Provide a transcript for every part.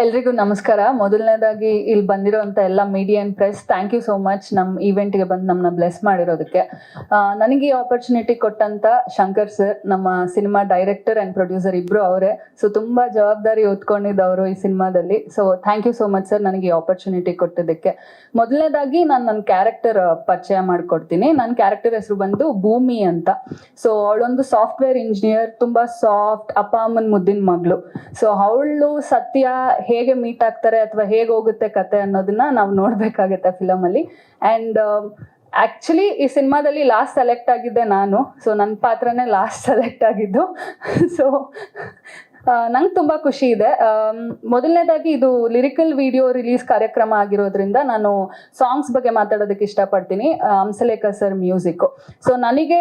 ಎಲ್ರಿಗೂ ನಮಸ್ಕಾರ. ಮೊದಲನೇದಾಗಿ ಇಲ್ಲಿ ಬಂದಿರೋಂಥ ಎಲ್ಲ media and press thank you so much ನಮ್ಮ ಈವೆಂಟ್ಗೆ ಬಂದು ನಮ್ಮನ್ನ ಬ್ಲೆಸ್ ಮಾಡಿರೋದಕ್ಕೆ. ನನಗೆ ಈ ಆಪರ್ಚುನಿಟಿ ಕೊಟ್ಟಂತ ಶಂಕರ್ ಸರ್ ನಮ್ಮ ಸಿನಿಮಾ ಡೈರೆಕ್ಟರ್ ಆ್ಯಂಡ್ ಪ್ರೊಡ್ಯೂಸರ್ ಇಬ್ರು ಅವರೇ. ಸೊ ತುಂಬ ಜವಾಬ್ದಾರಿ ಓದ್ಕೊಂಡಿದ್ದವರು ಈ ಸಿನಿಮಾದಲ್ಲಿ so thank you so much sir ನನಗೆ ಈ ಆಪರ್ಚುನಿಟಿ ಕೊಟ್ಟಿದ್ದಕ್ಕೆ. ಮೊದಲನೇದಾಗಿ ನಾನು ನನ್ನ ಕ್ಯಾರೆಕ್ಟರ್ ಪರಿಚಯ ಮಾಡ್ಕೊಡ್ತೀನಿ. ನನ್ನ ಕ್ಯಾರೆಕ್ಟರ್ ಹೆಸರು ಬಂದು ಭೂಮಿ ಅಂತ. ಸೊ ಅವಳೊಂದು ಸಾಫ್ಟ್ವೇರ್ ಇಂಜಿನಿಯರ್ ತುಂಬ ಸಾಫ್ಟ್ ಅಪ್ಪ ಅಮ್ಮನ ಮುದ್ದಿನ ಮಗಳು. ಸೊ ಅವಳು ಸತ್ಯ ಹೇಗೆ ಮೀಟ್ ಆಗ್ತಾರೆ ಅಥವಾ ಹೇಗೆ ಹೋಗುತ್ತೆ ಕತೆ ಅನ್ನೋದನ್ನ ನಾವು ನೋಡ್ಬೇಕಾಗತ್ತೆ ಫಿಲಮ್ ಅಲ್ಲಿ. ಅಂಡ್ ಆಕ್ಚುಲಿ ಈ ಸಿನಿಮಾದಲ್ಲಿ ಲಾಸ್ಟ್ ಸೆಲೆಕ್ಟ್ ಆಗಿದ್ದೆ ನಾನು. ಸೊ ನನ್ನ ಪಾತ್ರನೇ ಲಾಸ್ಟ್ ಸೆಲೆಕ್ಟ್ ಆಗಿದ್ದು. ಸೊ ನಂಗೆ ತುಂಬ ಖುಷಿ ಇದೆ. ಮೊದಲನೇದಾಗಿ ಇದು ಲಿರಿಕಲ್ ವಿಡಿಯೋ ರಿಲೀಸ್ ಕಾರ್ಯಕ್ರಮ ಆಗಿರೋದ್ರಿಂದ ನಾನು ಸಾಂಗ್ಸ್ ಬಗ್ಗೆ ಮಾತಾಡೋದಕ್ಕೆ ಇಷ್ಟಪಡ್ತೀನಿ. ಹಂಸಲೇಖ ಸರ್ ಮ್ಯೂಸಿಕ್ಕು ಸೊ ನನಗೆ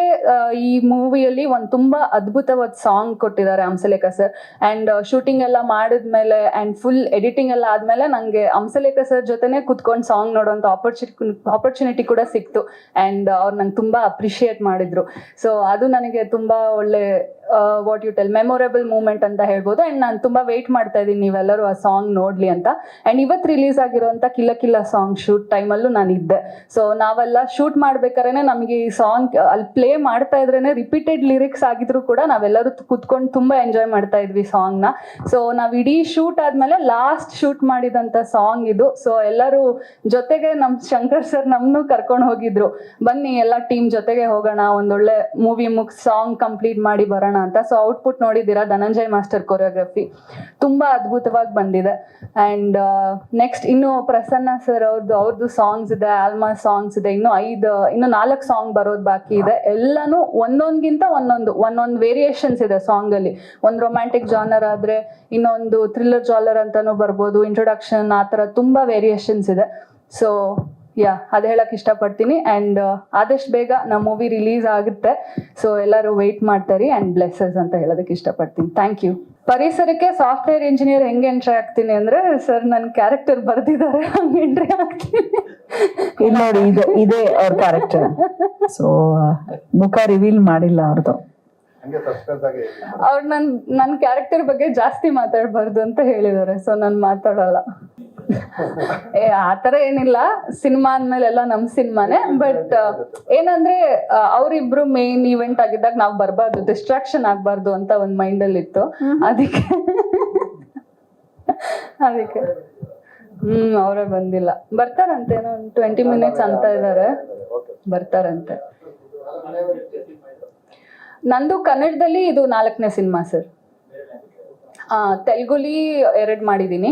ಈ ಮೂವಿಯಲ್ಲಿ ಒಂದು ತುಂಬ ಅದ್ಭುತವಾದ ಸಾಂಗ್ ಕೊಟ್ಟಿದ್ದಾರೆ ಹಂಸಲೇಖ ಸರ್. ಆ್ಯಂಡ್ ಶೂಟಿಂಗ್ ಎಲ್ಲ ಮಾಡಿದ್ಮೇಲೆ ಆ್ಯಂಡ್ ಫುಲ್ ಎಡಿಟಿಂಗ್ ಎಲ್ಲ ಆದಮೇಲೆ ನನಗೆ ಹಂಸಲೇಖ ಸರ್ ಜೊತೆನೇ ಕುತ್ಕೊಂಡು ಸಾಂಗ್ ನೋಡೋಂಥ ಆಪರ್ಚುನಿ ಆಪರ್ಚುನಿಟಿ ಕೂಡ ಸಿಕ್ತು. ಆ್ಯಂಡ್ ಅವ್ರು ನಂಗೆ ತುಂಬ ಅಪ್ರಿಷಿಯೇಟ್ ಮಾಡಿದ್ರು. ಸೊ ಅದು ನನಗೆ ತುಂಬ ಒಳ್ಳೆ what you tell memorable moment ಅಂತ ಹೇಳ್ಬೋದು. ಅಂಡ್ ನಾನು ತುಂಬ ವೆಯ್ಟ್ ಮಾಡ್ತಾ ಇದ್ದೀನಿ, ನೀವೆಲ್ಲರೂ ಆ ಸಾಂಗ್ ನೋಡ್ಲಿ ಅಂತ. ಅಂಡ್ ಇವತ್ತು ರಿಲೀಸ್ ಆಗಿರೋಂತ ಕಿಲ್ಲ ಕಿಲ್ಲ ಸಾಂಗ್ ಶೂಟ್ ಟೈಮಲ್ಲೂ ನಾನು ಇದ್ದೆ. ಸೊ ನಾವೆಲ್ಲ ಶೂಟ್ ಮಾಡ್ಬೇಕಾದ್ರೆ ನಮಗೆ ಈ ಸಾಂಗ್ ಅಲ್ಲಿ ಪ್ಲೇ ಮಾಡ್ತಾ ಇದ್ರೇನೆ ರಿಪೀಟೆಡ್ ಲಿರಿಕ್ಸ್ ಆಗಿದ್ರು ಕೂಡ ನಾವೆಲ್ಲರೂ ಕುತ್ಕೊಂಡು ತುಂಬ ಎಂಜಾಯ್ ಮಾಡ್ತಾ ಇದ್ವಿ ಸಾಂಗ್ನ. ಸೊ ನಾವು ಇಡೀ ಶೂಟ್ ಆದಮೇಲೆ ಲಾಸ್ಟ್ ಶೂಟ್ ಮಾಡಿದಂತ ಸಾಂಗ್ ಇದು. ಸೊ ಎಲ್ಲರೂ ಜೊತೆಗೆ ನಮ್ಮ ಶಂಕರ್ ಸರ್ ನಮ್ಮನ್ನು ಕರ್ಕೊಂಡು ಹೋಗಿದ್ರು. ಬನ್ನಿ, ಎಲ್ಲ ಟೀಮ್ ಜೊತೆಗೆ ಹೋಗೋಣ, ಒಂದೊಳ್ಳೆ ಮೂವಿ ಮುಗ್ ಸಾಂಗ್ ಕಂಪ್ಲೀಟ್ ಮಾಡಿ ಬರೋಣ ಅಂತ. ಸೊ ಔಟ್ಪುಟ್ ನೋಡಿದ್ದೀರಾ? ಧನಂಜಯ್ ಮಾಸ್ಟರ್ ಕೊರಿಯೋಗ್ರಫಿ ತುಂಬಾ ಅದ್ಭುತವಾಗಿ ಬಂದಿದೆ. ಅಂಡ್ ನೆಕ್ಸ್ಟ್ ಇನ್ನು ಪ್ರಸನ್ನ ಸರ್ ಅವ್ರದ್ದು ಅವ್ರದ್ದು ಸಾಂಗ್ಸ್ ಇದೆ ಆಲ್ಮಾ ಸಾಂಗ್ಸ್ ಇದೆ. ಇನ್ನು ಐದು, ಇನ್ನು ನಾಲ್ಕು ಸಾಂಗ್ ಬರೋದು ಬಾಕಿ ಇದೆ. ಎಲ್ಲಾನು ಒಂದೊಂದ್ಗಿಂತ ಒಂದೊಂದು ಒಂದೊಂದು ವೇರಿಯೇಷನ್ಸ್ ಇದೆ ಸಾಂಗ್ ಅಲ್ಲಿ. ಒಂದು ರೊಮ್ಯಾಂಟಿಕ್ ಜಾನರ್ ಆದ್ರೆ ಇನ್ನೊಂದು ಥ್ರಿಲ್ಲರ್ ಜಾಲರ್ ಅಂತಾನು ಬರ್ಬೋದು. ಇಂಟ್ರೊಡಕ್ಷನ್ ಆ ಥರ ತುಂಬಾ ವೇರಿಯೇಷನ್ಸ್ ಇದೆ. ಸೊ ಯಾ ಅದು ಹೇಳಕ್ ಇಷ್ಟಪಡ್ತೀನಿ. ಅಂಡ್ ಆದಷ್ಟು ಬೇಗ ನಮ್ಮ ಮೂವಿ ರಿಲೀಸ್ ಆಗುತ್ತೆ. ಸೊ ಎಲ್ಲರೂ ವೆಯ್ಟ್ ಮಾಡ್ತಾರೆ ಅಂಡ್ ಬ್ಲೆಸ್ಸಸ್ ಅಂತ ಹೇಳೋದಕ್ಕೆ ಇಷ್ಟಪಡ್ತೀನಿ. ಥ್ಯಾಂಕ್ ಯು ಪರಿಸರಕ್ಕೆ ಸಾಫ್ಟ್ವೇರ್ ಇಂಜಿನಿಯರ್ ಹೆಂಗೆ ಎಂಟ್ರಿ ಆಗ್ತೀನಿ ಅಂದ್ರೆ ಸರ್ ನನ್ನ ಕ್ಯಾರೆಕ್ಟರ್ ಬರ್ದಿದ್ದಾರೆ ಹಂಗೆ ಎಂಟ್ರಿ ಆಗ್ತೀನಿ. ಇಲ್ಲಿ ನೋಡಿ ಇದೆ ಇದೇ ಅವ್ರ ಕ್ಯಾರೆಕ್ಟರ್ ಸೊ ಮುಖ ರಿವೀಲ್ ಮಾಡಿಲ್ಲ ಅವ್ರದ್ದು ಸಸ್ಪೆನ್ಸ್ ಆಗಿ ಅವ್ರು ನನ್ನ ನನ್ನ ಕ್ಯಾರೆಕ್ಟರ್ ಬಗ್ಗೆ ಜಾಸ್ತಿ ಮಾತಾಡಬಾರ್ದು ಅಂತ ಹೇಳಿದ್ದಾರೆ. ಸೊ ನಾನು ಮಾತಾಡಲ್ಲ. ಏ ಆ ಥರ ಏನಿಲ್ಲ. ಸಿನಿಮಾ ಅಂದ್ಮೇಲೆಲ್ಲ ನಮ್ಮ ಸಿನಿಮಾನೇ. ಬಟ್ ಏನಂದ್ರೆ ಅವರಿಬ್ರು ಮೇನ್ ಇವೆಂಟ್ ಆಗಿದ್ದಾಗ ನಾವು ಬರ್ಬಾರ್ದು ಡಿಸ್ಟ್ರಾಕ್ಷನ್ ಆಗ್ಬಾರ್ದು ಅಂತ ಒಂದು ಮೈಂಡಲ್ಲಿ ಇತ್ತು. ಅದಕ್ಕೆ ಅದಕ್ಕೆ. ಹ್ಮ್ ಅವರೇ ಬಂದಿಲ್ಲ. ಬರ್ತಾರಂತೆ ಏನೋ ಒಂದು ಟ್ವೆಂಟಿ ಮಿನಿಟ್ಸ್ ಅಂತ ಇದ್ದಾರೆ ಬರ್ತಾರಂತೆ. ನಂದು ಕನ್ನಡದಲ್ಲಿ ಇದು ನಾಲ್ಕನೇ ಸಿನಿಮಾ ಸರ್. ತೆಲುಗುಲಿ ಎರಡು ಮಾಡಿದ್ದೀನಿ